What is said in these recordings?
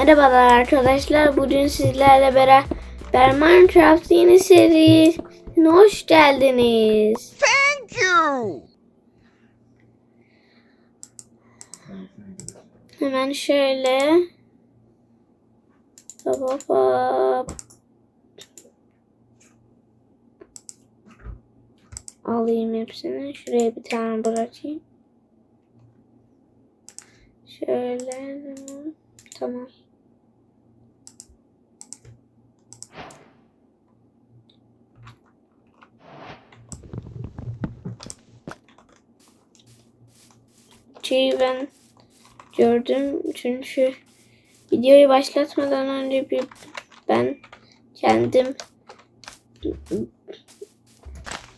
Merhabalar arkadaşlar. Bugün sizlerle beraber Minecraft yeni serisine hoş geldiniz. Thank you. Hemen şöyle. Hop hop hop. Alayım hepsini. Şuraya bir tane bırakayım. Şöyle. Tamam. Şeyi ben gördüm çünkü videoyu başlatmadan önce bir ben kendim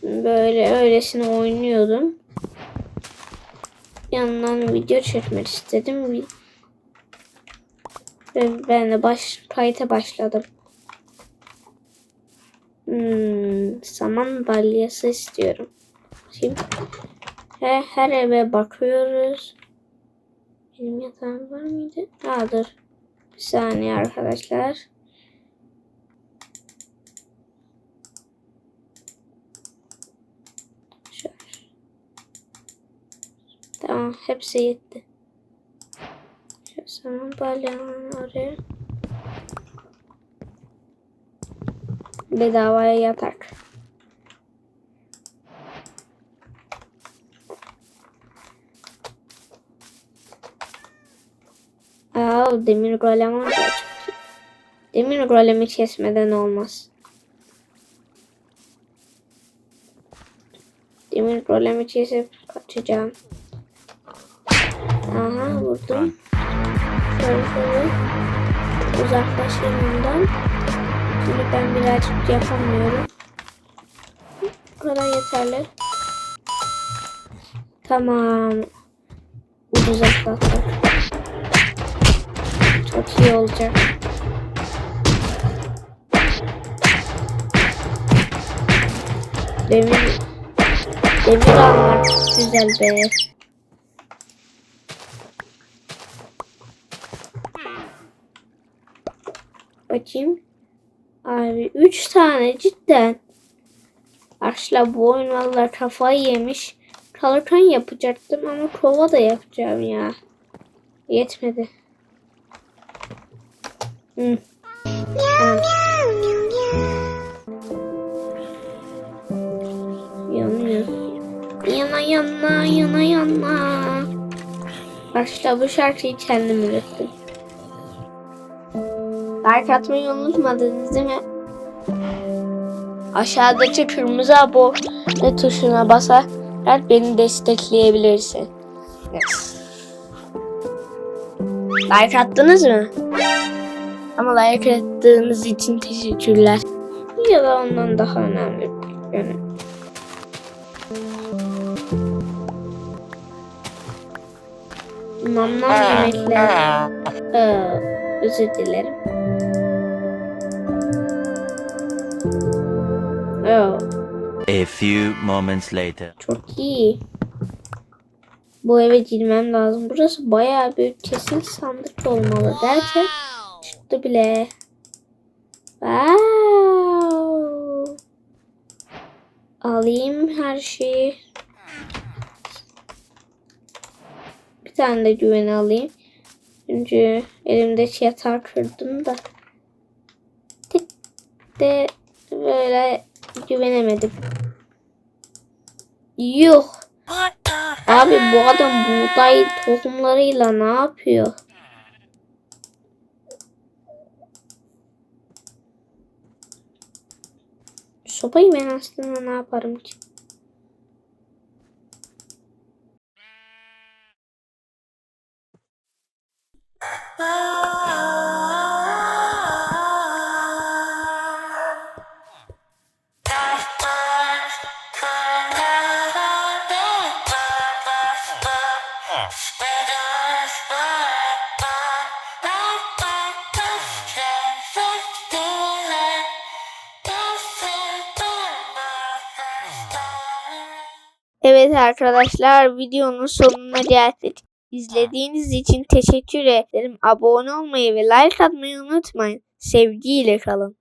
böyle öylesine oynuyordum. Yandan video çekmek istedim. Ve ben de baş, kayıta başladım. Hmm, saman balyası istiyorum. Şimdi her, her eve bakıyoruz. Benim yatağım var mıydı? Aa. Bir saniye arkadaşlar. Tamam hepsi yetti. Şöyle sana balyanı oraya. Bedavaya yatak. Aa, demir golem olacak. Demir golemi kesmeden olmaz. Demir golemi kesip kaçacağım. Aha vurdum. Şöyle şöyle. Uzaklaşayım ondan. Şimdi ben birazcık yapamıyorum. Bu kadar yeterli. Tamam. Ucuz atlattık. Çok iyi olacak. Demir Demir almak güzel be. Bakayım. Abi 3 tane cidden. Arkadaşlar bu oyun valla kafayı yemiş. Kalırken yapacaktım ama kova da yapacağım ya. Yetmedi. Hı. Tamam. Yanıyor. Yana yana yana yana. Arkadaşlar bu şarkıyı kendim ürettim. Like atmayı unutmadınız değil mi? Aşağıdaki kırmızı abone tuşuna basarak beni destekleyebilirsin. Yes. Like attınız mı? Ama like attığınız için teşekkürler. Ya da ondan daha önemli. Yani. Mamam yemekler. Ee, özür dilerim. Oh, A few moments later. çok iyi. Bu eve girmem lazım. Burası bayağı büyük kesin sandık olmalı derken çıktı bile. Wow. Alayım her şeyi. Bir tane de güven alayım. Çünkü elimdeki yatağı kırdım da. Tek de böyle güvenemedim. Yuh. Abi bu adam buğday tohumlarıyla ne yapıyor? Sopayı ben aslında ne yaparım ki? Evet arkadaşlar videonun sonuna geldik. İzlediğiniz için teşekkür ederim. Abone olmayı ve like atmayı unutmayın. Sevgiyle kalın.